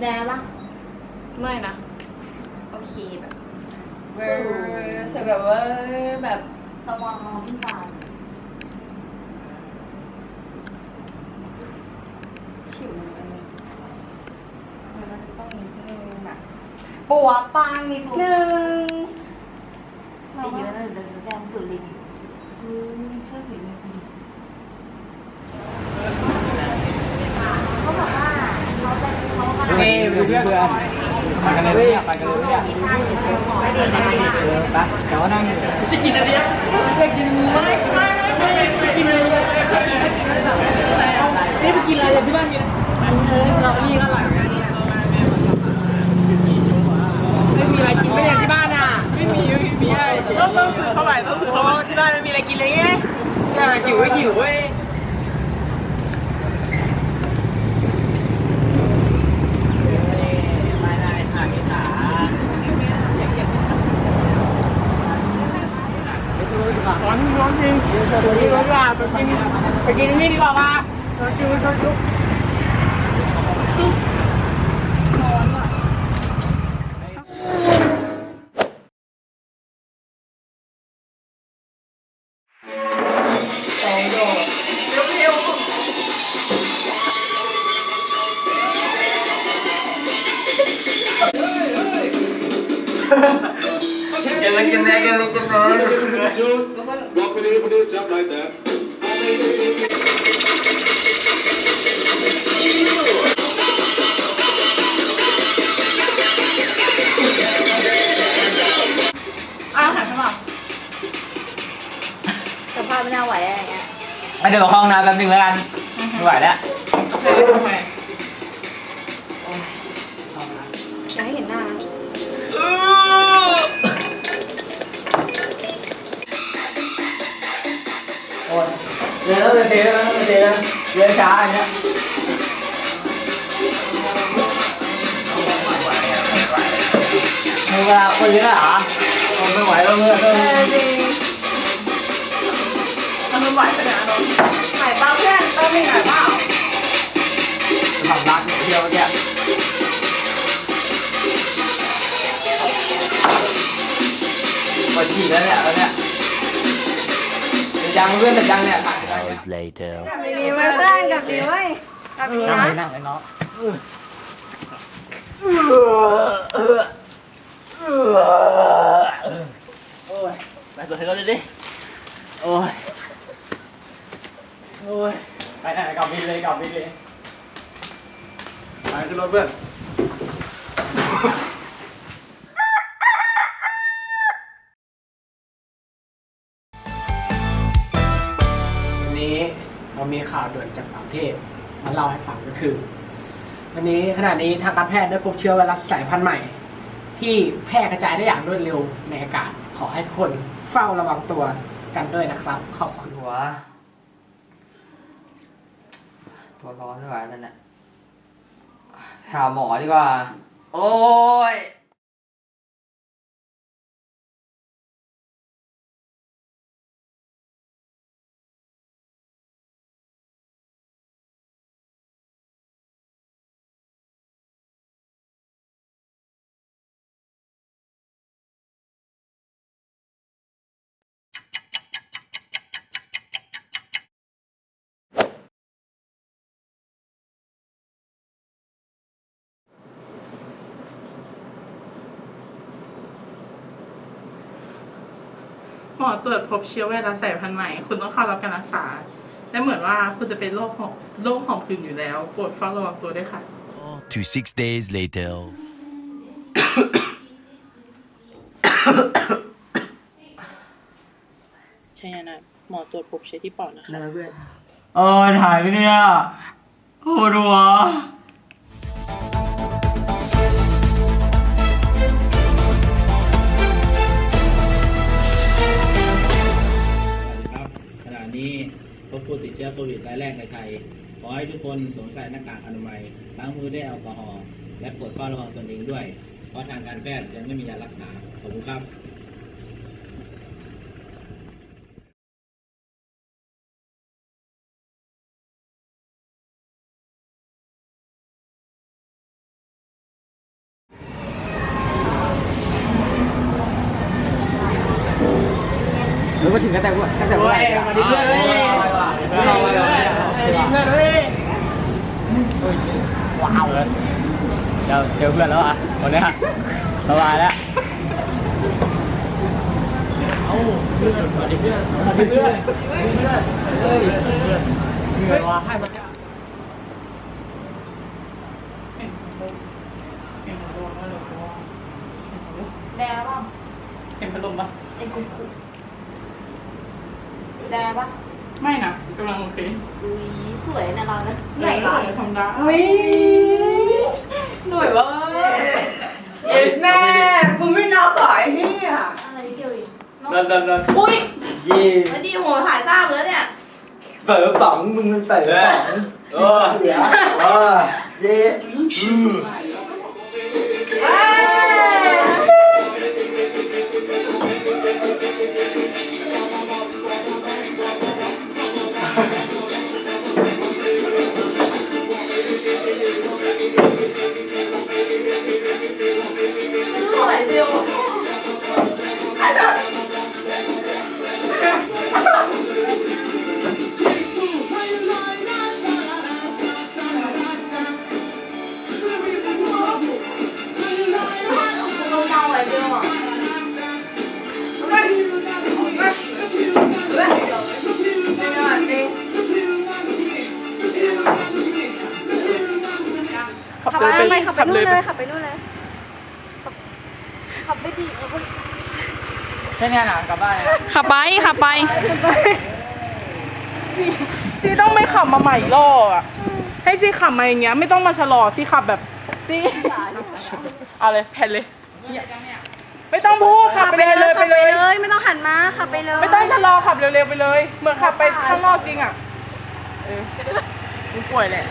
แดงปะไม่นะ โอเคแบบเวอร์สวยแบบเวอร์แบบระวังมองขึ้นตาผิวมันมันจะต้องนิดนึงแบบปัวปางนิดนึงไปเยอะเลยเดินแดงตุลินอืมเชื่อถือเลยคุณดิ เขาบอกว่าเขาเป็นเขากำลัง เฮ้ยเพื่อนเพื่อนไปกันเลยเนี่ยไปกันเลยเนี่ยมีท่าไม่ดีไม่ดีเออไปเดี๋ยวนั่งจะกินอะไรเนี่ยจะกินไม่ไม่ไม่ไม่กินอะไรเลยนี่ไปกินอะไรอย่างที่บ้านกินเออเราอีกอร่อยนะเนี่ยไม่มีอะไรกินไม่ได้ที่บ้านอะไม่มีไม่มีอะไรต้องต้องซื้อเข้าไปต้องซื้อเข้าไปที่บ้านไม่มีอะไรกินเลยไงใช่หิวไม่หิวเว้ย ไม่ได้ขาดขา ร้อนร้อนจริง ตัวนี้ร้อนว่าไปกินไปกินนี่ดีกว่ามาชนจูชนจูกินเลยกินเลยกินเลยกินเลย Walk with it, put it up like that. อ้าวหายไปเปล่าสภาพไม่น่าไหวอะไรเงี้ยไปเดี๋ยวเข้าห้องน้ำแป๊บนึงแล้วกันไม่ไหวแล้วโอเคโอเคอยากให้เห็นหน้านะโอ้ย เดินแล้วเดินเทแล้วเดินเทแล้วเดินช้าอย่างเงี้ยมึงเวลาคนเยอะเหรอไม่ไหวแล้วเมื่อเออจริงมันไม่ไหวไปไหนนนท์ไหนเปล่าเพื่อนเติมอีกหน่อยเปล่าสำลักเนี่ยเที่ยวเนี่ยปวดฉี่แล้วเนี่ยแล้วเนี่ย ยวยังเพื่อนเดี๋ยวยังเนี่ย hours later. กลับดีๆเว้ยเพื่อนกลับดีเว้ยกลับดีนั่งนะเลยนั่งเลยน้องโอ้ยไปตัวให้เราเลยดิ โอ้ย โอ้ย ไปไหนกลับบินเลยกลับบินเลย ไปขึ้นรถเพื่อนวัน เรามีข่าวด่วนจากต่างประเทศมาเล่าให้ฟังก็คือ วันนี้ขณะนี้ทางการแพทย์ได้พบเชื้อไวรัสสายพันธุ์ใหม่ ที่แพร่กระจายได้อย่างรวดเร็วในอากาศ ขอให้ทุกคนเฝ้าระวังตัวกันด้วยนะครับ ขอบคุณหัว ตัวร้อนไม่ไหวแล้วเนี่ยหาหมอดีกว่า โอ้ย หมอตรวจพบเชื้อไวรัสสายพันธุ์ใหม่ คุณต้องเข้ารับการรักษา และเหมือนว่าคุณจะเป็นโรคหอบโรคหอบหืดอยู่แล้วโปรดเฝ้าระวังตัวด้วยค่ะ To six days later. ใช่นะหมอตรวจพบเชื้อที่ปอดนะคะนั่นแหละเพื่อน เออถ่ายไปเนี่ยโอ้ดูวะ โควิดรายแรกในไทย ขอให้ทุกคนสวมใส่หน้ากากอนามัยล้างมือด้วยแอลกอฮอล์และปวดข้อระวังตนเองด้วย เพราะทางการแพทย์ยังไม่มียารักษา ขอบคุณครับหรือว่าถึงกันแต่ว่ากันแต่ว่า ว้าวเจอเจอเพื่อนแล้วอะวันนี้สบายแล้วมาดิเพื่อนมาดิเพื่อนเฮ้ยเหนื่อยวะให้มันเห็นพัดลมไหมหรือว่าแดงป่ะเห็นพัดลมป่ะไอ้กุ๊กแดงป่ะ ไม่นะกำลังโอเคอุ้ยสวยนะเรานะไหนล่ะธรรมดาอุ้ยสวยเว้ยเย็ดแม่กูไม่นับหรอไอ้นี่อะอะไรเดียวเองเนาะนั่นนั่นนั่นอุ้ยเย่แล้วดีโหหายตาไปแล้วเนี่ยเปิดป๋องมึงมันเปิดป๋องเออเสียเออเย่ อือ ขับไปขับไปนู่นเลยขับไปนู่นเลย ขับไม่ดีขับไปแค่นี้นะกลับบ้านขับไปขับไป ซีต้องไม่ขับมาใหม่รอบอะ ให้ซีขับมาอย่างเงี้ย ไม่ต้องมาชะลอซีขับแบบซีเอาเลยแผ่นเลย ไม่ต้องพูดขับไปเลยเลยไปขับเลยเลยไม่ต้องหันมาขับไปเลยไม่ต้องชะลอขับเร็วๆไปเลย เหมือนขับไปข้างนอกจริงอะ เออมึงป่วยแหละ